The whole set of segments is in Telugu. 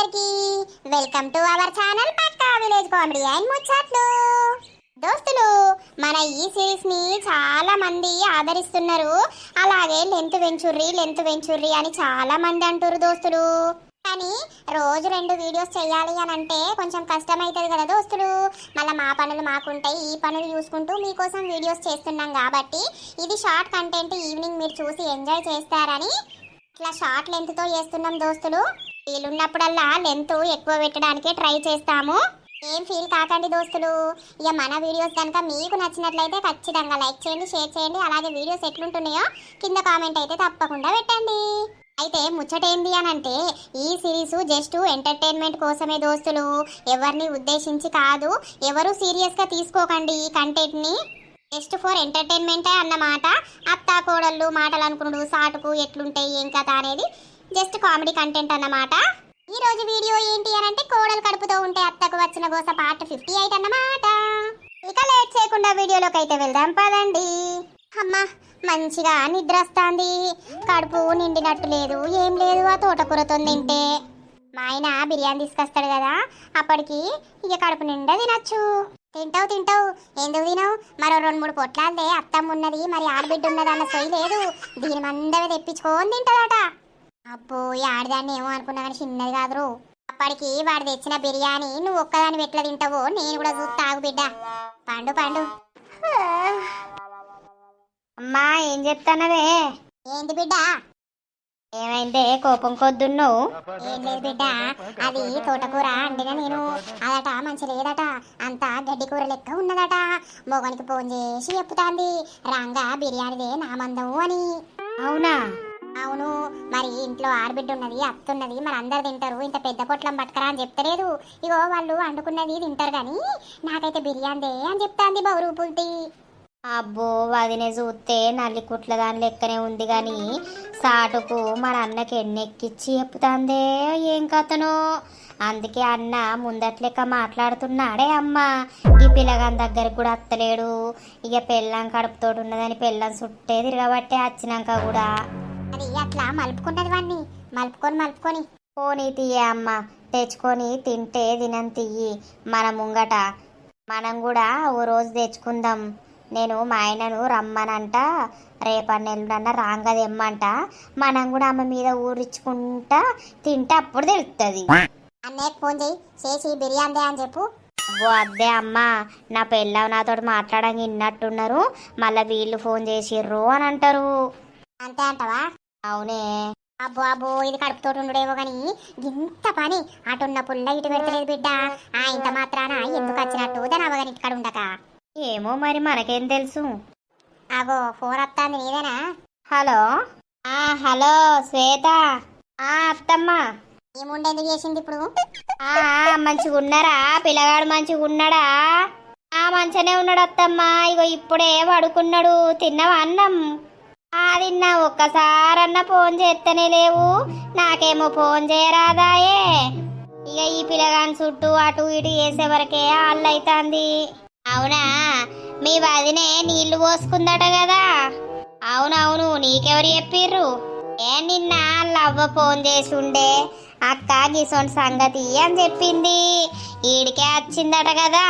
అందరికీ వెల్కమ్ టు అవర్ ఛానల్ పక్కా విలేజ్ కామెడీ అండ్ ముచ్చట్లు. దోస్తులు మన ఈ సిరీస్ని చాలామంది చాలా మంది ఆదరిస్తున్నారు. అలాగే లెంత్ వెంచుర్రి లెంత్ వెంచుర్రి అని చాలా మంది అంటారు దోస్తులు. కానీ రోజు రెండు వీడియోస్ చేయాలి అని అంటే కొంచెం కష్టం అవుతుంది కదా దోస్తులు. మళ్ళీ మా పనులు మాకుంటాయి ఈ పనులు చూసుకుంటూ మీకోసం వీడియోస్ చేస్తున్నాం కాబట్టి ఇది షార్ట్ కంటెంట్ ఈవినింగ్ మీరు చూసి ఎంజాయ్ చేస్తారని ఇట్లా షార్ట్ లెంత్తో చేస్తున్నాం దోస్తులు. వీలున్నప్పుడల్లా లెంత్ ఎక్కువ పెట్టడానికి ట్రై చేస్తాము. ఏం ఫీల్ కాకండి దోస్తులు. ఇక మన వీడియోస్ కనుక మీకు నచ్చినట్లయితే ఖచ్చితంగా లైక్ చేయండి షేర్ చేయండి అలాగే వీడియోస్ ఎట్లుంటున్నాయో కింద కామెంట్ అయితే తప్పకుండా పెట్టండి. అయితే ముచ్చటేంది అని అంటే ఈ సిరీస్ జస్ట్ ఎంటర్టైన్మెంట్ కోసమే దోస్తులు. ఎవరిని ఉద్దేశించి కాదు ఎవరు సీరియస్గా తీసుకోకండి ఈ కంటెంట్ని. జస్ట్ ఫర్ ఎంటర్టైన్మెంటే అన్నమాట. అత్తా కోడళ్ళు మాటలు అనుకున్నాడు సాటుకు ఎట్లుంటాయి ఏం కథ అనేది. జస్ట్ కామెడీ కంటెంట్ అన్నమాట. ఈ రోజు వీడియో ఏంటి అని అంటే కోడలు కడుపుతో ఉంటే అత్తకు వచ్చిన గోస పార్ట్ ఫిఫ్టీ ఎయిట్ అన్నమాట. ఇక లేట్ చేయకుండా వీడియోలోకి అయితే వెళ్దాం పదండి. అమ్మా మంచిగా నిద్ర వస్తుంది కడుపు నిండినట్టు లేదు. ఏం లేదు ఆ తోటకూరతో తింటే. మా ఆయన బిర్యానీ తీసుకొస్తాడు కదా అప్పటికి ఇక కడుపు నిండా తినచ్చు. తింటావు తింటావు. ఎందుకు తినవు? మరో రెండు మూడు పొట్లాలదే. అత్తమ్మ ఉన్నది మరి ఆడబిడ్డ ఉన్నది అన్న సొయ్యి లేదు. దీని మందవి తెప్పించుకొని తింటదట. అబ్బో ఈ ఆడదాన్ని ఏమో అనుకున్నా కానీ చిన్నది కాదురు. అప్పటికి వాడు తెచ్చిన బిర్యానీ నువ్వు ఒక్కదాని ఎట్లా తింటావో నేను కూడా చూస్తా ఆగు బిడ్డ. పండు పండు. అమ్మా ఏం చెప్తానవే? ఏంది బిడ్డ? ఏమైందే? కోపం కొద్దున్నావు ఏం లేదు బిడ్డ. అది తోటకూర అండిన నేను. అదట మంచి లేదట. అంతా గడ్డి కూర లెక్క ఉన్నదట. మొగనికి ఫోన్ చేసి చెప్తాంది. రాంగా బిర్యానీదే నా మందము అని. అవునా? అవును మరి ఇంట్లో ఆడబిడ్డ ఉన్నది అత్తున్నది మరి అందరు తింటారు ఇంత పెద్ద పొట్లం పట్టుకరా అని చెప్తలేదు. ఇగో వాళ్ళు వండుకున్నది తింటారు కానీ నాకైతే బిర్యానీ అని చెప్తాంది బౌరు పుల్టి అబ్బో వదినే చూస్తే నల్లి కుట్ల దాని లెక్కనే ఉంది కానీ సాటుకు మన అన్నకి ఎన్నెక్కిచ్చి చెప్తాందే ఏం కథనో. అందుకే అన్న ముందట్లెక్క మాట్లాడుతున్నాడే అమ్మ. ఈ పిల్లగాని దగ్గరికి కూడా అత్తలేడు. ఇక పెళ్ళం కడుపుతోటి ఉన్నదని పెళ్ళం చుట్టే తిరగబట్టే వచ్చినాక కూడా. అది అట్లా మలుపుకున్నది వాడిని మలుపుకొని మలుపుకొని పోనీ తీయే అమ్మ తెచ్చుకొని తింటే దినం తియ్యి. మన ముంగట మనం కూడా ఓ రోజు తెచ్చుకుందాం. నేను మా ఆయనను రమ్మనంట రేపన్నెల్లుడన్న రాంగ తెమ్మంట. మనం కూడా అమ్మ మీద ఊరించుకుంటా తింటే అప్పుడు తెలుస్తుంది అన్నయ్యకి ఫోన్ చేయి చేసి బిర్యానీ అని చెప్పు. అద్దే అమ్మ నా పెళ్ళాం నాతో మాట్లాడంగా విన్నట్టున్నారు మళ్ళీ వీళ్ళు ఫోన్ చేసిర్రు అని అంటారు. అంతే అంటవా? అవునే. అబ్బో అబ్బో ఇది కడుపుతోటి ఉండడేమో కానీ ఇంత పని. అటున్న పుల్ల ఇటు పెడతలేదు బిడ్డ. ఆ ఇంత మాత్రాన ఎందుకు వచ్చినట్టు దాని అవగాని ఇక్కడ ఉండక. ఏమో మరి మనకేం తెలుసు? అగో ఫోన్ వస్తాంది నీదేనా? హలో? ఆ హలో శ్వేత. ఆ అత్తమ్మ. ఏముండేందుకు చేసింది ఇప్పుడు? ఆ ఆ, మంచిగా ఉన్నారా? పిల్లగాడు మంచిగా ఉన్నాడా? ఆ మంచిగానే ఉన్నాడు అత్తమ్మ. ఇగో ఇప్పుడే పడుకున్నాడు. తిన్నావా అన్నం? ఆ ఒక్కసారన్న ఒక్కసారన్నా ఫోన్ చేస్తేనే లేవు. నాకేమో ఫోన్ చేయరాదాయే. ఇక ఈ పిల్లగాని చుట్టూ అటు ఇటు వేసేవరకే అల్లైతాంది. అవునా? మీ వదినే నీళ్ళు పోసుకుందట కదా అవునవును నీకెవరు చెప్పిర్రు? ఏ నిన్న లవ్వ ఫోన్ చేసి ఉండే అక్క గిసోన్ సంగతి అని చెప్పింది. ఈడికే వచ్చిందట కదా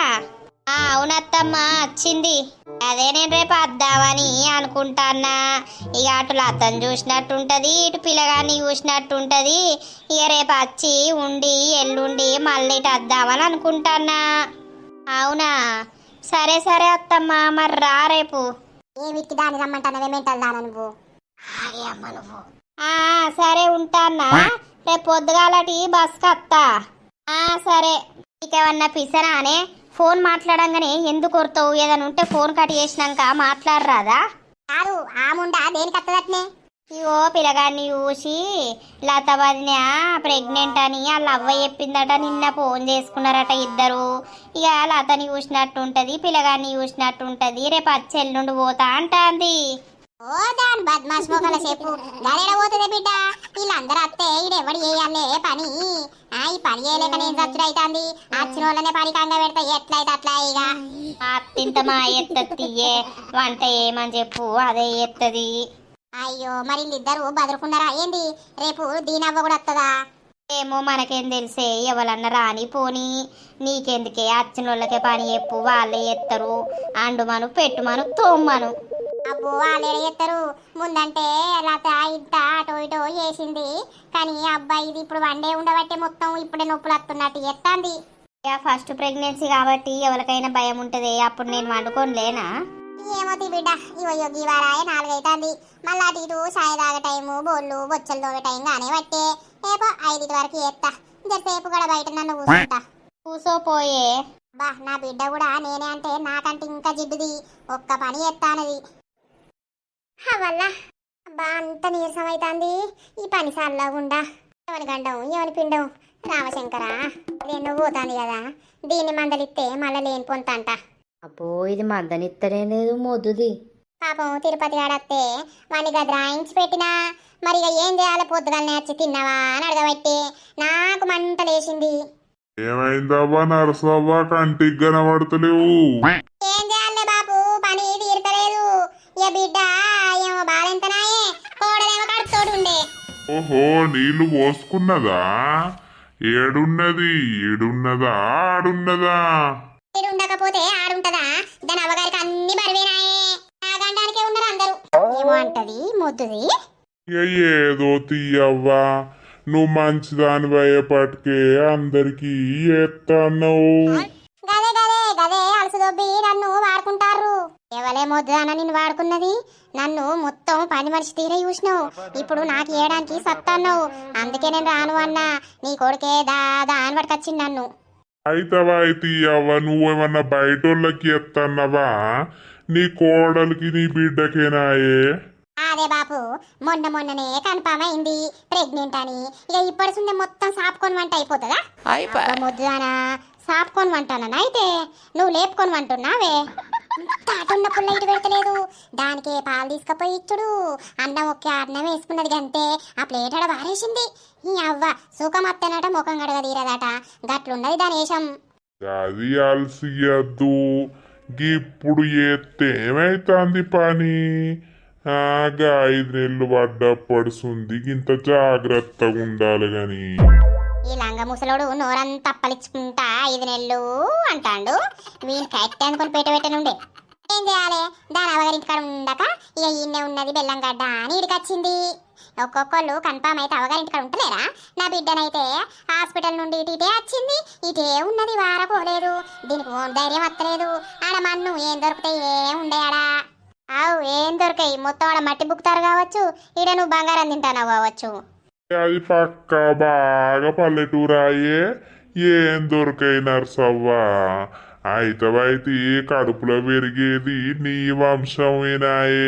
అవునత్తమ్మ వచ్చింది. అదే నేను రేపు వద్దామని అనుకుంటానా ఇక అటు లతను చూసినట్టుంటది ఇటు పిల్లగాన్ని చూసినట్టుంటది. ఇక రేపు వచ్చి ఉండి ఎల్లుండి మళ్ళీ ఇటు వద్దామని అనుకుంటానా అవునా? సరే సరే అత్తమ్మ మరి రా రేపు. ఏమిటి దాని దాన నువ్వు? అమ్మ సరే ఉంటానా రేపు పొద్దుగాలటి బస్కి వస్తా సరే. నీకేమన్నా పిసరానే? ఫోన్ మాట్లాడంగానే ఎందుకు కొడతావు? ఏదైనా ఉంటే ఫోన్ కట్ చేసినాక మాట్లాడరాదా? కాదు ఆ ముండా దేనికి వస్తుందట్నే ఇగో పిల్లగాన్ని చూసి లత వదిన ప్రెగ్నెంట్ అని వాళ్ళ అవ్వ చెప్పిందట నిన్న ఫోన్ చేసుకున్నారట ఇద్దరు. ఇక లతని చూసినట్టు ఉంటది పిల్లగాన్ని చూసినట్టు ఉంటది రేపు అచ్చెల్లుండి పోతా అంటాంది. ఓ దాని గదేడ పోతుంది బిడ్డ. వీళ్ళందరూ అత్తే ఈడెవడు చేయాలే పని? ఆ ఈ పని చేయలేక నేను చచ్చుడు అవుతుంది వచ్చిన వాళ్ళనే పని కంగ పెడతా. ఎట్లయితే అట్లా ఇక. అత్తింత మా వంట ఏమని చెప్పు? అదే ఎత్తది. అయ్యో మరి వీళ్ళిద్దరు బదులుకున్నారా ఏంది? రేపు దీనవ్వ కూడా వస్తుందా ఏమో మనకేం తెలిసే. ఎవరన్నా రాని పోని. నీకెందుకే? అచ్చిన వాళ్ళకే పని చెప్పు. వాళ్ళే ఎత్తరు. అండుమను పెట్టుమను తోమ్మను. అబ్బో వాళ్ళు చేస్తారు ముందంటే లత ఇంత అటో ఇటో చేసింది. కానీ అబ్బాయి ఇది ఇప్పుడు వన్డే ఉండబట్టే మొత్తం ఇప్పుడే నొప్పులు వస్తున్నట్టు ఎత్తాంది ఇక ఫస్ట్ ప్రెగ్నెన్సీ కాబట్టి ఎవరికైనా భయం ఉంటుంది అప్పుడు నేను వండుకోలేనా ఏమో తీ బిడ్డ ఇవో యోగి వారాయ నాలుగైతుంది. మళ్ళా అటు ఇటు సాయ తాగే టైము బోళ్ళు బొచ్చలు తోగే టైం గానే పట్టే. ఏపో ఐదు వరకు ఎత్తా జరసేపు కూడా బయట నన్ను కూర్చుంటా కూసోపోయే. బా నా బిడ్డ కూడా నేనే అంటే నాకంటే ఇంకా జిడ్డుది. ఒక్క పని ఎత్తానది వల్ల బా అంత నీరసం అవుతుంది ఈ పని సల్లగుండా ఎవరి గండం ఎవరి పిండం రామశంకర ఎన్నో పోతాంది కదా. దీన్ని మందలిస్తే మళ్ళీ లేని పొంతంట. అబ్బో ఇది మందనిత్తనే లేదు మొద్దుది పాపం తిరుపతి ఆడత్తే వాడిని గది రాయించి పెట్టినా. మరి ఇక ఏం చేయాలి పొద్దుగాలనే వచ్చి తిన్నావా అని అడగబట్టి నాకు మంట లేచింది. ఏమైందవ్వా నరసవ్వా? కంటికి కనబడతలేవు. ఏం ఓహో నీళ్ళు పోసుకున్నదా? ఏడున్నది ఏడున్నదా ఆడున్నదా? ఉండకపోతే ఆడుంటదా? దాని అవ్వగారికి అన్ని బరివేనాయే. ఆ గండానికే ఉన్నారు అందరూ. ఏమో అంటది మొద్దుది. ఏదో తీయవ్వా. నువ్వు మంచిదాని భయపట్టుకే అందరికి ఎత్తన్నావు. గదే గదే గదే అలసి దొబ్బి నన్ను వాడుకుంటారు ఎవలే మొద్దు అన్న నిన్ను వాడుకున్నది? నన్ను మొత్తం పని మనిషి తీరే చూసినావు. ఇప్పుడు నాకు ఏయడానికి సత్తన్నావు అందుకే నేను రాను అన్నా. నీ కొడుకే దాదా అని పట్టుకొచ్చింది నన్ను. అయితవా తీయవ్వా నువ్వేమన్నా బయటోళ్ళకి ఎత్తన్నవా? నీ కోడలికి నీ బిడ్డకేనాయే అదే బాపు మొన్న మొన్ననే కన్ఫామ్ అయింది. ప్రెగ్నెంట్ అని. ఇక ఇప్పటి నుండి మొత్తం సాపుకొని వంట అయిపోతుందా? అబ్బా మొద్దు అనా సాపుకొని వంటానా అయితే? నువ్వు లేపుకొని వంటున్నావే? తాటున్న పుల్ల ఇటు పెడతలేదు. దానికే పాలు తీసుకుపోయి ఇచ్చుడు. అన్నం ఒకే అన్నం వేసుకున్నది గంతే. ఆ ప్లేట్ ఆడ వారేసింది. ఈ అవ్వ సుఖం అత్తనట ముఖం గడగ తీరదట గట్లున్నది దాని వేషం. అది అలసియద్దు. ఇప్పుడు ఎత్తే ఏమైతుంది పని? ఆగా ఐదు నెలలు పడ్డ పడుతుంది ఇంత జాగ్రత్తగా ఉండాలి కానీ ఈ లంగ ముసలోడు నోరంతా తప్పలించుకుంటా ఐదు నెలలు అంటాండు. వీని కరెక్ట్ అనుకుని పేట పెట్టనుండే. ఏం చేయాలి? దాని అవగారింటికాడ ఉండక ఇక ఈయన్నే ఉన్నది బెల్లం గడ్డ అని ఇడికొచ్చింది. ఒక్కొక్కళ్ళు కన్ఫామ్ అయితే అవగారింటికాడ ఉంటలేరా? నా బిడ్డనైతే హాస్పిటల్ నుండి ఇటు ఇటే వచ్చింది. ఇటే ఉన్నది వారకోలేదు దీనికి ఓ ధైర్యం వస్తలేదు. ఆడ మన్ను ఏం దొరుకుతాయి ఏం ఉండేయాడా అవు ఏం దొరికాయి? మొత్తం ఆడ మట్టి బుక్తారు కావచ్చు. ఈడ నువ్వు బంగారం తింటానవ్వచ్చు అది పక్క బాగా పల్లెటూరాయే. ఏం దొరకాయి నర్సవ్వా? అయితవైతే కడుపులో పెరిగేది నీ వంశమేనాయే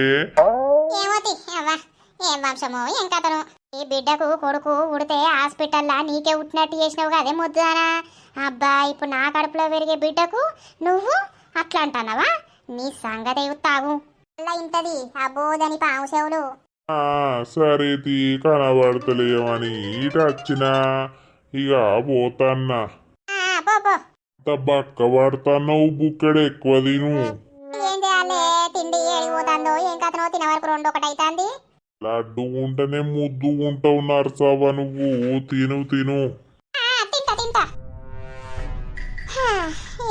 ఏమోతి అవ్వా ఏం వంశమో ఏం కథను. ఈ బిడ్డకు కొడుకు ఉడితే హాస్పిటల్లా నీకే ఉట్టినట్టు చేసినావు కదే ముద్దానా? అబ్బా ఇప్పుడు నా కడుపులో పెరిగే బిడ్డకు నువ్వు అట్లా అంటున్నావా? నీ సంగతి తాగు. అలా ఇంటది అబ్బోదని పాము చెవులు. సరే తీ కనబడతలేవని ఇటు వచ్చినా. ఇక పోతన్నా. బక్క పడతావు బుక్కడు ఎక్కువ తిను. లడ్డు ఉంటేనే ముద్దు ఉంటావు నర్సవ్వ నువ్వు. తిను తిను.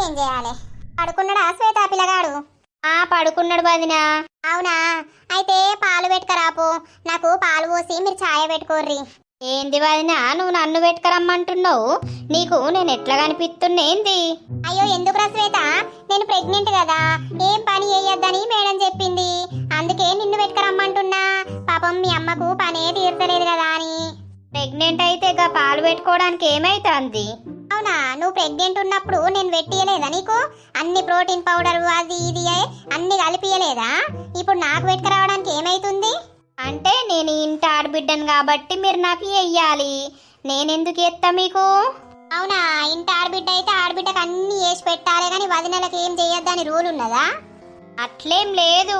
ఏం చేయాలి? పడుకున్నాడా శ్వేత పిల్లగాడు? ఆ పడుకున్నాడు వదినా. అవునా? అయితే పాలు పెట్టుకరాపు నాకు పాలు పోసి మీరు ఛాయ పెట్టుకోర్రి. ఏంది వదినా నువ్వు నన్ను పెట్టుకరమ్మంటున్నావు? నీకు నేను ఎట్లా కనిపిస్తున్నేంది? అయ్యో ఎందుకు శ్వేత? నేను ప్రెగ్నెంట్ కదా. ఏం పని చేయొద్దని మేడం చెప్పింది. అందుకే నిన్ను పెట్టుకరమ్మంటున్నా. పాపం మీ అమ్మకు పనే తీర్చలేదు కదా అని. ప్రెగ్నెంట్ అయితే గా పాలు పెట్టుకోవడానికి ఏమైతుంది? అవునా? నువ్వు ప్రెగ్నెంట్ ఉన్నప్పుడు నేను పెట్టియలేదా నీకు? అన్ని ప్రోటీన్ పౌడర్ అది ఇది అన్ని కలిపియలేదా? ఇప్పుడు నాకు పెట్టుకురావడానికి ఏమైతుంది? అంటే నేను ఇంటి ఆడబిడ్డను కాబట్టి మీరు నాకు వెయ్యాలి నేనెందుకు ఎత్తా మీకు? అవునా? ఇంటి ఆడబిడ్డ అయితే ఆడబిడ్డకు అన్ని వేసి పెట్టాలి కానీ వదినలకు ఏం చేయొద్దని రూల్ ఉన్నదా? అట్లేం లేదు.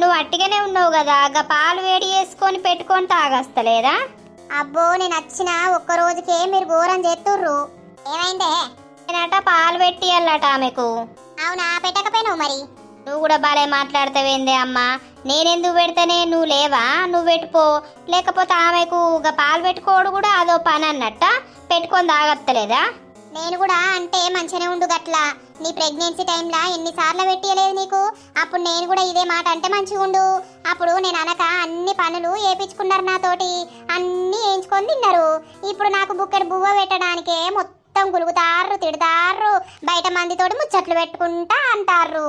నువ్వు అట్టిగానే ఉన్నావు కదా. గా పాలు వేడి చేసుకొని పెట్టుకొని తాగస్తలేదా? అబ్బో నేను వచ్చిన ఒక్క రోజుకే మీరు ఘోరం చేస్తుర్రు ఏమైందే? నేనట పాలు పెట్టి వెళ్ళట ఆమెకు. అవునా? పెట్టకపోయినావు మరి? నువ్వు కూడా బాలే మాట్లాడతావేందే అమ్మా? నేనెందుకు పెడతానే? నువ్వు లేవా? నువ్వు పెట్టుకో. లేకపోతే ఆమెకు ఇక పాలు పెట్టుకోవడం కూడా అదో పని అన్నట్ట? పెట్టుకొని తాగత్తలేదా? నేను కూడా అంటే మంచిగానే ఉండు గట్లా. నీ ప్రెగ్నెన్సీ టైంలో ఎన్నిసార్లు పెట్టియలేదు నీకు? అప్పుడు నేను కూడా ఇదే మాట అంటే మంచిగా ఉండు అప్పుడు నేను అనక అన్ని పనులు వేపించుకున్నారు నాతోటి. అన్ని తిన్నారు. ఇప్పుడు నాకు బుక్కెడు బువ్వ పెట్టడానికే మొత్తం గులుగుతారు తిడతారు బయట మందితోటి ముచ్చట్లు పెట్టుకుంటా అంటారు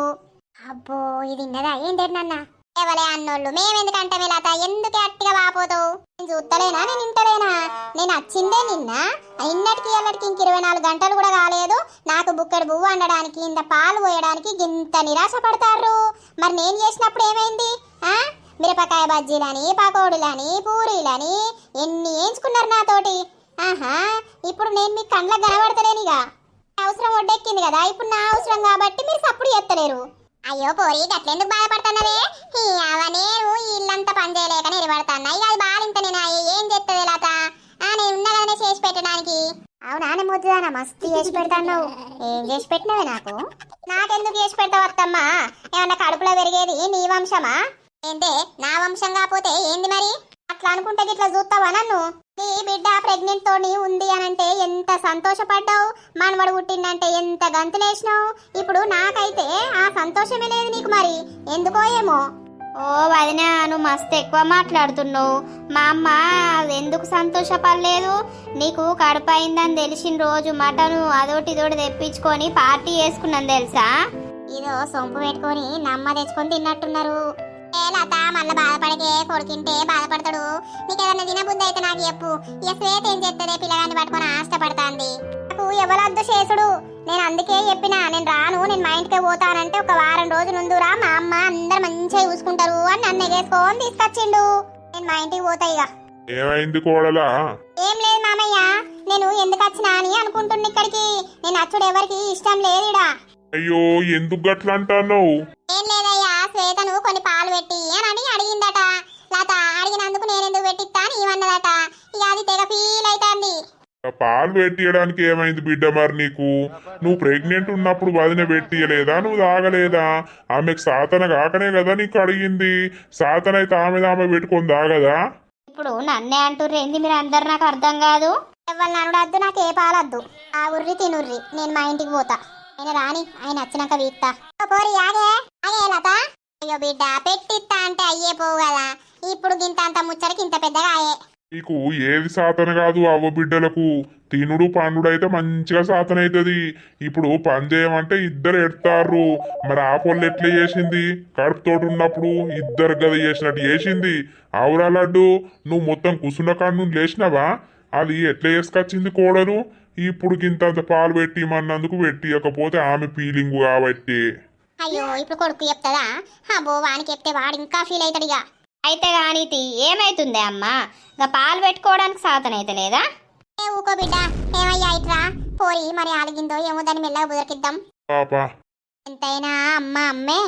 అబ్బో ఇది విన్నదా ఏంటి నాన్న? ఎవలే అన్నోళ్ళు మేమెందుకంటే లత ఎందుకే అట్టిగా వాపోతావు? నేను చూస్తలేనా నేను ఇంటలేనా నేను వచ్చిందే నిన్న. ఇన్నటికి ఎల్లటికి ఇంక ఇరవై నాలుగు గంటలు కూడా కాలేదు. నాకు బుక్కెడు బువ్వ వండడానికి ఇంత పాలు పోయడానికి ఇంత నిరాశ పడతారు మరి నేను చేసినప్పుడు ఏమైంది? ఆ? మిరపకాయ బజ్జీలని పకోడీలని పూరీలని ఎన్ని వేయించుకున్నారు నాతోటి? ఆహా ఇప్పుడు నేను మీ కండ్లకు కనబడతలేనిగా. అవసరం ఒడ్డెక్కింది కదా ఇప్పుడు నా అవసరం కాబట్టి మీరు సప్పుడు చేస్తలేరు. అయ్యో పోరి గట్లెందుకు బాధపడుతున్నవే? అవనే ఇల్లంతా పనిచేయలేక చేయలేక ఇక అది బాలింతనేనా ఏం చెప్తుంది లత? ఆ నేను ఉన్నదానే చేసి పెట్టడానికి. అవునా నేను ముద్దుదానా? మస్తు చేసి పెడతాను ఏం చేసి పెట్టినవే నాకు? నాకెందుకు చేసి పెడతావు అత్తమ్మా? ఏమన్నా కడుపులో పెరిగేది? నీ వంశమా? ఏంటే నా వంశం కాకపోతే ఏంది మరి? అట్లా అనుకుంటే ఇట్లా చూస్తావా నన్ను? నీ బిడ్డ ప్రెగ్నెంట్ తోని ఉంది అనంటే ఎంత సంతోషపడ్డావు? మనవడు పుట్టిందంటే ఎంత గంతులేసినావు? ఇప్పుడు నాకైతే ఆ సంతోషమే లేదు నీకు మరి. ఎందుకో ఏమో. ఓ వదిన నువ్వు మస్తు ఎక్కువ మాట్లాడుతున్నావు. మా అమ్మ ఎందుకు సంతోషపడలేదు? నీకు కడుపు అయిందని తెలిసిన రోజు మటను అదోటి ఇదోటి తెప్పించుకొని పార్టీ చేసుకున్నాను తెలుసా? ఇదో సొంపు పెట్టుకొని నమ్మ తెచ్చుకొని తిన్నట్టున్నారు. లత మళ్ళీ బాధపడకే కొడుకింటే బాధపడతాడు. నీకు ఏదైనా తినబుద్ధి అయితే నాకు చెప్పు. ఇక శ్వేత ఏం చేస్తుంది పిల్లగాన్ని పట్టుకొని ఆశపడుతుంది. నాకు ఎవరొద్దు చేసుడు నేను అందుకే చెప్పిన నేను రాను నేను మా ఇంటికి పోతానంటే ఒక వారం రోజులు ఉందురా మా అమ్మ అందరు మంచిగా చూసుకుంటారు అని నన్ను ఎగేసుకొని తీసుకొచ్చిండు. నేను మా ఇంటికి పోతా ఇక ఏమైంది కోడలా? ఏం లేదు మామయ్య. నేను ఎందుకు వచ్చినా అని అనుకుంటున్నా ఇక్కడికి. నేను అచ్చుడు ఎవరికి ఇష్టం లేదుడా. అయ్యో ఎందుకు గట్లా అంటున్నావు? ఏం లేదయ్యా శ్వేతను కొన్ని పాలు పెట్టి అని అడిగిందట. లత అడిగినందుకు నేనెందుకు పెట్టిస్తా అని ఇవన్నదట ఇక అది తెగ ఫీల్ అవుతుంది పాలు పెట్టియడానికి ఏమైంది బిడ్డ మరి నీకు? నువ్వు ప్రెగ్నెంట్ ఉన్నప్పుడు వదిన పెట్టియలేదా? నువ్వు తాగలేదా? ఆమెకు సాతన కాకనే కదా నీకు అడిగింది. సాతన అయితే ఆమె ఆమె పెట్టుకొని తాగదా? ఇప్పుడు నన్నే అంటుర్రు ఏంది మీరు అందరు? నాకు అర్థం కాదు. ఎవరు నన్ను నాకు ఏ పాలొద్దు ఆ ఉర్రి తినుర్రి. నేను మా ఇంటికి పోతా. ఆయన రాని ఆయన వచ్చినాక వీక్తా పోరి ఆగే. ఆగే లత. అయ్యో బిడ్డ పెట్టిస్తా అంటే అయ్యే పోవు కదా. ఇప్పుడు గింత అంత ముచ్చడికి ఇంత పెద్దగా అయ్యే. నీకు ఏది సాతన కాదు అవ్వ బిడ్డలకు. తినుడు పండుడు అయితే మంచిగా సాతన అవుతుంది ఇప్పుడు పని చేయమంటే ఇద్దరు ఎడతారు మరి ఆ పొల్లు ఎట్లా చేసింది? కడుపుతోటి ఉన్నప్పుడు ఇద్దరు గది చేసినట్టు చేసింది. ఆవురా లడ్డు నువ్వు మొత్తం కుసున్న కాడ నుండి లేచినావా? అది ఎట్లా చేసుకొచ్చింది కోడలు? ఇప్పుడు ఇంత పాలు పెట్టి మన్నందుకు పెట్టియకపోతే ఆమె ఫీలింగ్ కాబట్టి. అయ్యో ఇప్పుడు కొడుకు చెప్తుందా అబ్బో వానికి చెప్తే వాడు ఇంకా ఫీల్ అవుతాడు ఇక అయితే కానీ ఏమైతుంది అమ్మా? ఇంకా పాలు పెట్టుకోవడానికి సాతన అయితే లేదా? ఏ ఊకో బిడ్డ ఏమయ్యా ఇట్రా? పోరి మరి ఆలిగిందో ఏమో దాన్ని మెల్లగా బుదరకిద్దాం. పాపా. ఎంతైనా అమ్మ అమ్మే.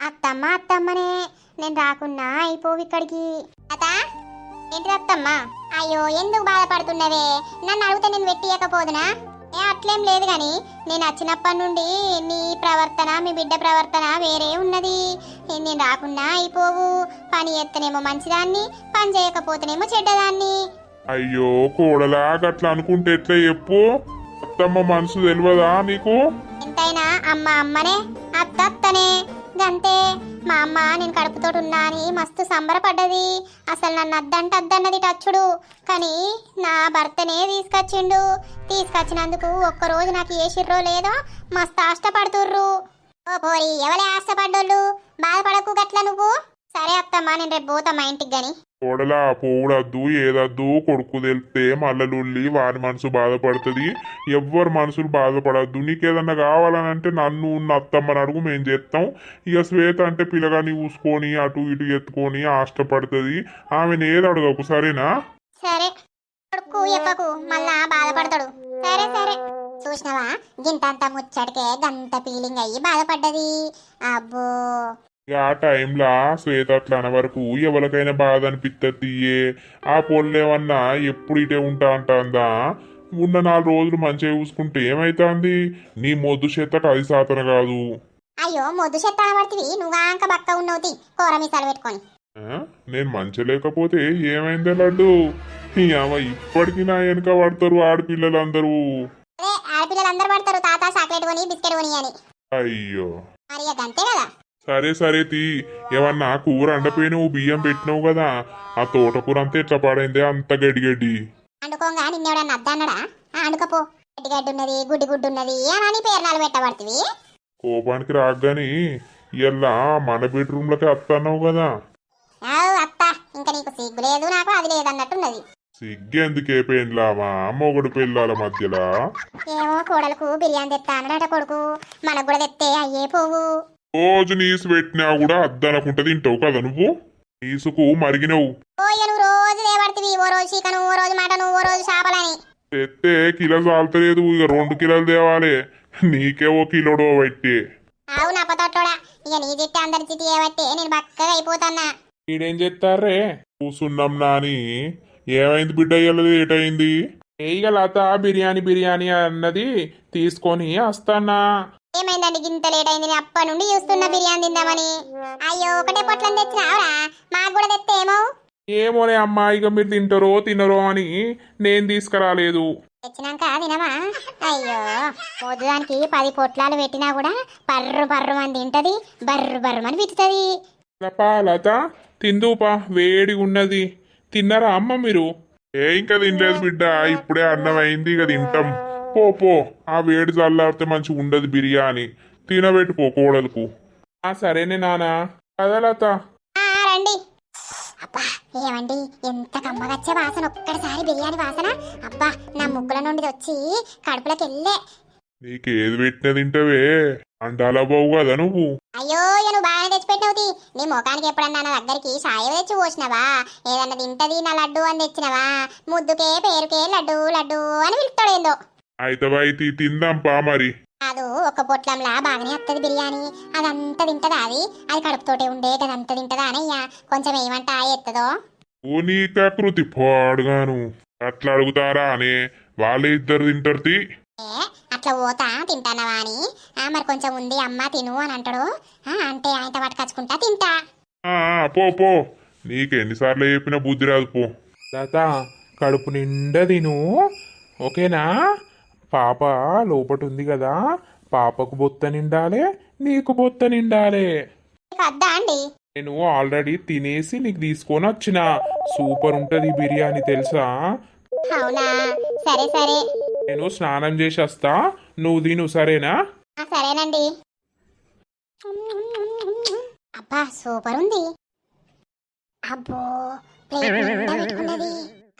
అత్తమ్మ అత్తమ్మనే. నేను రాకున్నా అయిపోవు ఇక్కడికి. అత ఏంటి అత్తమ్మ? అయ్యో ఎందుకు బాధపడుతున్నవే? నన్ను అడిగితే నేను పెట్టియకపోదునా ఏ అట్లేం లేదు గాని నేను వచ్చినప్పటి నుండి నీ ప్రవర్తన మీ బిడ్డ ప్రవర్తన వేరే ఉన్నది. నేను రాకున్నా అయిపోవు. పని చేస్తేనేమో మంచిదాన్ని పని చేయకపోతేనేమో చెడ్డదాన్ని. అయ్యో కోడలా గట్లా అనుకుంటే ఎట్లా చెప్పు? అత్తమ్మ మనసు తెలియదా నీకు? ఎంతైనా అమ్మ అమ్మనే అత్త అత్తనే గంతే. మా అమ్మ నేను కడుపుతోటి ఉన్నా అని మస్తు సంబరపడ్డది. అసలు నన్ను అద్దంట అద్దన్నది టచ్చుడు. కానీ నా భర్తనే తీసుకొచ్చిండు. తీసుకొచ్చినందుకు ఒక్కరోజు నాకు ఏ షిర్రో లేదో మస్తు ఆష్టపడుతుర్రు ఓ పోరి ఎవలే ఆశపడ్డోళ్ళు? బాధపడకు గట్ల నువ్వు. సరే అత్తమ్మా నేను రేపు పోతా మా ఇంటికి గాని. కోడలా పోవుడద్దు ఏదద్దు కొడుకు తెలితే మల్లలుల్లి వారి మనసు బాధపడుతుంది. ఎవ్వరు మనసులు బాధపడద్దు. నీకేదన్నా కావాలనంటే నన్ను ఉన్న అత్తమ్మని అడుగు మేము చేస్తాం ఇక శ్వేత అంటే పిల్లగాని చూసుకొని అటు ఇటు ఎత్తుకొని ఆష్టపడుతుంది. ఆమెను ఏది అడగకు సరేనా? సరే. కొడుకు చెప్పకు మళ్ళా బాధపడతాడు. సరే సరే. చూసినవా? గింతంత ముచ్చటికే గంత ఫీలింగ్ అయ్యి బాధపడ్డది. అబ్బో. ఇక ఆ టైంలో శ్వేత అట్లా అన్న వరకు ఎవరికైనా బాధ అనిపిస్తుంది ఆ పొల్లేమన్నా ఎప్పుడు ఇటే ఉంటా అంటాందా? ఉన్న నాలుగు రోజులు మంచిగా చూసుకుంటే ఏమైతుంది? నీ మొద్దు చేతకు అది సాతన కాదు. అయ్యో మొద్దు చెత్త పడుతుంది నువ్వాంక బక్క ఉన్నవుతి కూర మీసాలు పెట్టుకొని. ఆ? నేను మంచి లేకపోతే ఏమైందే లడ్డు? ఈ అవ్వ ఇప్పటికీ నా వెనుక పడతారు ఆడపిల్లలందరూ. అదే ఆడపిల్లలందరూ పడతారు. తాత చాక్లెట్ కొని బిస్కెట్ కొని అని. అయ్యో. మరి ఇక అంతే కదా. సరే సరే తీ. ఏమన్నా కూర అండపోయినావు బియ్యం పెట్టినావు కదా ఆ తోటకూర అంతా ఎట్లా పాడైందే అంత గడ్డి గడ్డి అండుకోగా నిన్నెవడన్నా అద్దన్నడా ఆ, అండుకపో. గడ్డి ఉన్నది గుడ్డి గుడ్డు ఉన్నది అని పేర్నాలు పెట్టబడుతుంది కోపానికి రాగాని ఇలా మన బెడ్రూమ్లకి వస్తున్నావు కదా. ఆవ్ అత్త. ఇంకా నీకు సిగ్గు లేదు నాకు అది లేదు అన్నట్టున్నది. సిగ్గెందుకే మొగుడు పిల్లల మధ్యలో. ఏమో కోడలకు బిర్యానీ తెత్తా అన్నాడట కొడుకు. మనకు కూడా తెత్తే అయ్యే పోవు. రోజు నీసు పెట్టినా కూడా అద్దనకుంట తింటావు కదా నువ్వు? నీసుకు మరిగినవు. తెత్తే కిలో చాలతలేదు ఇక రెండు కిలోలు తేవాలి. నీకే ఓ కిలోడో పెట్టి. అవును అప్పతోటోడా ఇక నీ చిట్టి అందరి ఏబట్టి నేను బక్కగా అయిపోతాన్నా. ఈడేం చెప్తారే కూసున్నాం నాని. ఏమైంది బిడ్డ? ఇయ్యలేదు ఏటైంది ఇక లత బిర్యానీ బిర్యానీ అన్నది తీసుకొని వస్తానా ఏమైందండి? గింత లేట్ అయింది. నేను అప్పటి నుండి చూస్తున్నా బిర్యానీ తిందామని. అయ్యో ఒకటే పొట్లం తెచ్చినావురా మాకు కూడా తెస్తే ఏమో? ఏమోనే అమ్మా ఇక మీరు తింటారో తినరో అని నేను తీసుకురాలేదు. తెచ్చినాక తినమా అయ్యో పొద్దుదానికి పది పొట్లాలు పెట్టినా కూడా పర్రు పర్రు అని తింటది బర్రు బర్రు అని లపా లత తిందుపా వేడి ఉన్నది. తిన్నారా అమ్మ మీరు? ఏ ఇంకా తినలేదు బిడ్డ ఇప్పుడే అన్నం అయింది ఇక తింటాం. పో పో. ఆ వేడి చల్లారితే మంచిగా ఉండదు బిర్యానీ. తినబెట్టుకో కోడలకు. ఆ సరేనే నానా. కదా లత. ఆ, రండి. అబ్బా ఏమండి? ఎంత కమ్మగచ్చే వాసన. ఒక్కడిసారి బిర్యానీ వాసన. అబ్బా నా ముక్కుల నుండి వచ్చి కడుపులోకి వెళ్ళే. నీకేది పెట్టినా తింటావే. అండాలా బావు కదా నువ్వు. అయ్యో ఇక నువ్వు బాగానే తెచ్చిపెట్టినవుతి నీ ముఖానికి ఎప్పుడన్నా నా దగ్గరికి సాయం తెచ్చి పోసినవా? ఏదన్నా తింటది నా లడ్డు అని తెచ్చినవా? ముద్దుకే పేరుకే లడ్డు లడ్డు అని పిలుస్తాడు ఏందో అయితే అయితే తిందాం పా మరి. కాదు ఒక పొట్లంలా బాగానే వస్తుంది బిర్యానీ. అదంతా తింటదా అది? అది కడుపుతోటే ఉండే కదంతా తింటదా అనయ్యా? కొంచెం ఏమంటా ఎత్తదో? ఓ కృతి పాడుగాను. అట్లా అడుగుతారా అనే? వాళ్ళే ఇద్దరు తింటారు అట్లా పోతా తింటానవా అని? ఆ, మరి కొంచెం ఉంది అమ్మ తిను అని అంటాడు. అంటే ఆయనతో పట్టుకచ్చుకుంటా తింటా. పో పో. నీకెన్నిసార్లు చెప్పిన బుద్ధి రాదు పో. లత కడుపు నిండా తిను. ఓకేనా? పాప లోపట ఉంది కదా పాపకు బొత్త నిండాలే నీకు బొత్త నిండాలే. నేను ఆల్రెడీ తినేసి నీకు తీసుకొని వచ్చిన. సూపర్ ఉంటది బిర్యానీ తెలుసా? అవునా? సరే సరే. నేను స్నానం చేసి వస్తా నువ్వు తిను సరేనా? సరేనండి. అబ్బా సూపర్ ఉంది. అబ్బో ప్లేట్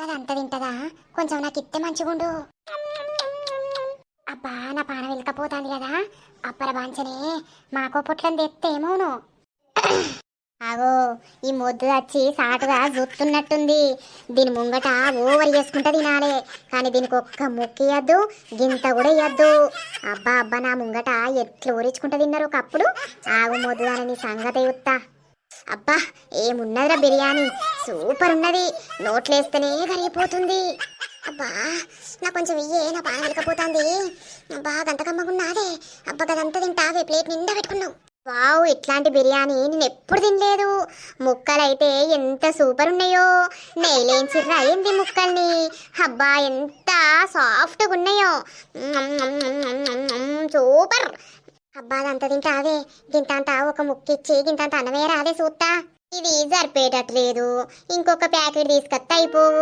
అదంతా తింటదా? కొంచెం నాకు ఇస్తే మంచిగుండు. అబ్బా నా పాన వెళ్ళకపోతాంది కదా. అప్పర బాంచనే మాకో పుట్లని తెత్తేమోను. అగో ఈ మొద్దు వచ్చి సాటుగా జుత్తున్నట్టుంది. దీని ముంగట ఓవర్ చేసుకుంటే తినాలే. కానీ దీనికి ఒక్క ముక్కియద్దు గింత కూడా ఇయ్యద్దు. అబ్బా అబ్బా నా ముంగట ఎట్లు ఊరించుకుంటా తిన్నారు ఒకప్పుడు? ఆగు అని సంగతి యుత్తా అబ్బా ఏమున్నదిరా బిర్యానీ? సూపర్ ఉన్నది. నోట్లేస్తేనే కరిగిపోతుంది. అబ్బా నా కొంచెం ఇయ్యే నా బాగా వెళ్ళకపోతుంది అబ్బా గంత కమ్మగున్నాదే అబ్బా గదంతా తింటావే ప్లేట్ నిండా పెట్టుకున్నావు. వావ్ ఇట్లాంటి బిర్యానీ నేను ఎప్పుడు తినలేదు. ముక్కలైతే ఎంత సూపర్ ఉన్నాయో నెయ్యిలేంచిర్రా అయింది ముక్కల్ని. అబ్బా ఎంత సాఫ్ట్గా ఉన్నాయో సూపర్. అబ్బా అదంతా తింటావే. గింతంత ఒక ముక్కిచ్చి గింతంత అన్నమే రాదే సూత్తా. ఇది సరిపోయేటట్లేదు. ఇంకొక ప్యాకెట్ తీసుకొస్తే అయిపోవు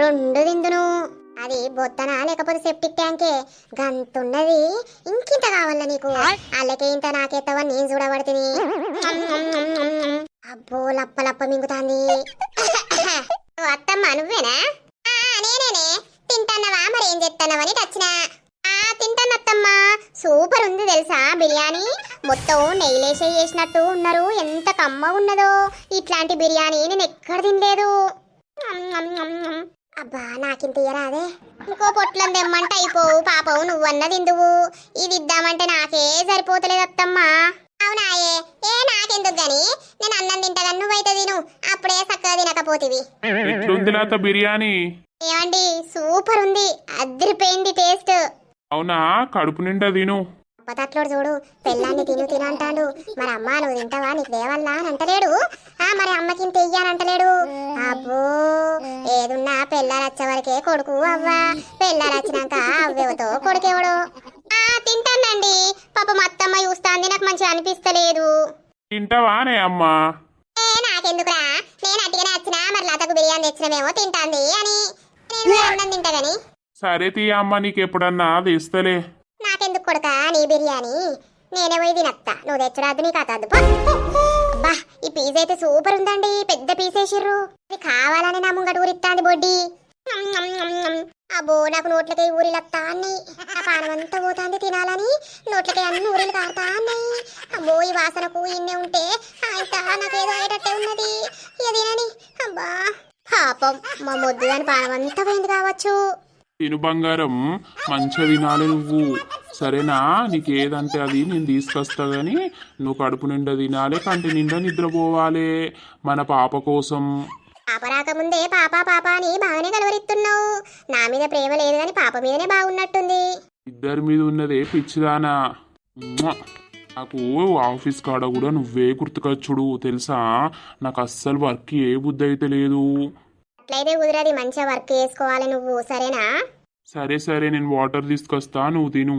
రెండు తిందును. అది బొత్తనా లేకపోతే సెప్టిక్ ట్యాంకే? గంతున్నది. ఇంకింత కావాలా నీకు? అల్లకే ఇంత నాకెత్తవా? నేను చూడబడుతుంది అబ్బో లప్ప లప్ప మింగుతాంది. అత్తమ్మ నువ్వేనా? నేనేనే. తింటాన్నవా? మరి ఏం చేస్తానవని వచ్చినా ఆ తింటాను అత్తమ్మ సూపర్ ఉంది తెలుసా బిర్యానీ? మొత్తం నెయ్యిలేసే చేసినట్టు ఉన్నారు. ఎంత కమ్మ ఉన్నదో. ఇట్లాంటి బిర్యానీ నేను ఎక్కడ తినలేదు. అబ్బా నాకింత ఇయ్యరాదే ఇంకో పొట్లం తెమ్మంటే అయిపోవు. పాపవు నువ్వన్నది ఇందువు ఇది ఇద్దామంటే నాకే సరిపోతలేదు అత్తమ్మా. అవునాయే ఏ? నాకెందుకు గాని? నేను అన్నం తింటగా నువ్వైతే తిను. అప్పుడే చక్కగా తినకపోతివి. ఎట్లుంది లత బిర్యానీ? ఏమండి సూపర్ ఉంది. అదిరిపోయింది టేస్ట్. అవునా? కడుపు నిండా తిను. పతట్లోడు చూడు పెళ్ళాన్ని తిను తిను అంటాడు. మరి అమ్మ నువ్వు తింటావా? నీకు దేవల్లా అని అంటలేడు. ఆ మరి అమ్మకి అబ్బో ఏదున్నా పెళ్ళాలు వచ్చే వరకే కొడుకు అవ్వా. పెళ్ళాలు వచ్చినాక అవ్వతో కొడుకెవడు. ఆ తింటానండి. పాప అత్తమ్మ చూస్తాంది నాకు మంచిగా అనిపిస్తలేదు. తింటావానే అమ్మా? ఏ నాకెందుకురా? నేను అట్టిగానే వచ్చినా మరి లతకు బిర్యానీ తెచ్చినమేమో తింటాంది అని. నేను అన్నం తింటా గాని. సరే తీ అమ్మ నీకు ఎప్పుడన్నా తెస్తలే నాకెందుకు కొడతా నీ బిర్యానీ? నేనే పోయి తినత్తా. నువ్వు తెచ్చరాదు నీకు అతద్దు అబ్బా ఈ పీజ్ అయితే సూపర్ ఉందండి. పెద్ద పీస్ వేసిర్రు. ఇది కావాలని నా ముంగట ఊరిస్తాంది బొడ్డి. అబ్బో నాకు నోట్లకి ఊరిలత్తా అన్నాయి ఆ పానం అంతా పోతాంది తినాలని. నోట్లకి అన్ని ఊరిలు కారుతా అన్నాయి అబ్బో ఈ వాసనకు ఇన్నే ఉంటే ఆయన నాకేదో అయ్యేటట్టే ఉన్నది. ఇక తినని. అబ్బా పాపం. మా మొద్దు దాని పానం అంతా పోయింది కావచ్చు. తిను బంగారం మంచిగా తినాలి నువ్వు. సరేనా? నీకు ఏదంటే అది నేను తీసుకొస్తా గానీ నువ్వు కడుపు నిండా తినాలి కంటి నిండా నిద్రపోవాలి. మన పాప కోసం. పాప రాకముందే పాప పాప అని బాగానే కలవరిస్తున్నావు నా మీద ప్రేమ లేదు కానీ పాప మీదనే బాగున్నట్టుంది. ఇద్దరి మీద ఉన్నదే పిచ్చిదానా. నాకు ఆఫీస్ కాడ కూడా నువ్వే గుర్తుకొచ్చుడు తెలుసా? నాకు అస్సలు వర్క్ ఏ బుద్ధి అయితే లేదు. అట్లయితే కుదిరది మంచిగా వర్క్ చేసుకోవాలి నువ్వు సరేనా? సరే సరే నేను వాటర్ తీసుకొస్తా నువ్వు తిను.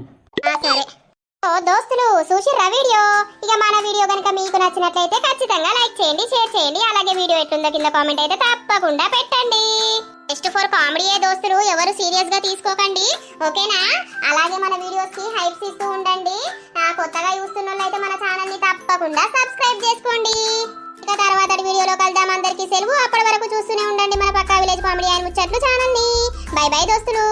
ఆ, సరే. ఓ దోస్తులు చూసిర్రా వీడియో? ఇక మన వీడియో కనుక మీకు నచ్చినట్లయితే ఖచ్చితంగా లైక్ చేయండి షేర్ చేయండి. అలాగే వీడియో ఎట్లుందో కింద కామెంట్ అయితే తప్పకుండా పెట్టండి. జస్ట్ ఫర్ కామెడీ దోస్తులు? ఎవరు సీరియస్గా తీసుకోకండి. ఓకేనా? అలాగే మన వీడియోస్కి హైప్స్ ఇస్తూ ఉండండి. ఆ, కొత్తగా చూస్తున్న వాళ్ళైతే మన ఛానల్ని తప్పకుండా సబ్స్క్రైబ్ చేసుకోండి. ఇక తర్వాత వీడియోలో కలుద్దాం. అందరికీ సెలవు. అప్పటి వరకు చూస్తూనే ఉండండి మన పక్కా విలేజ్ కామెడీ అండ్ ముచ్చట్లు ఛానల్ని. బై బై దోస్తులు.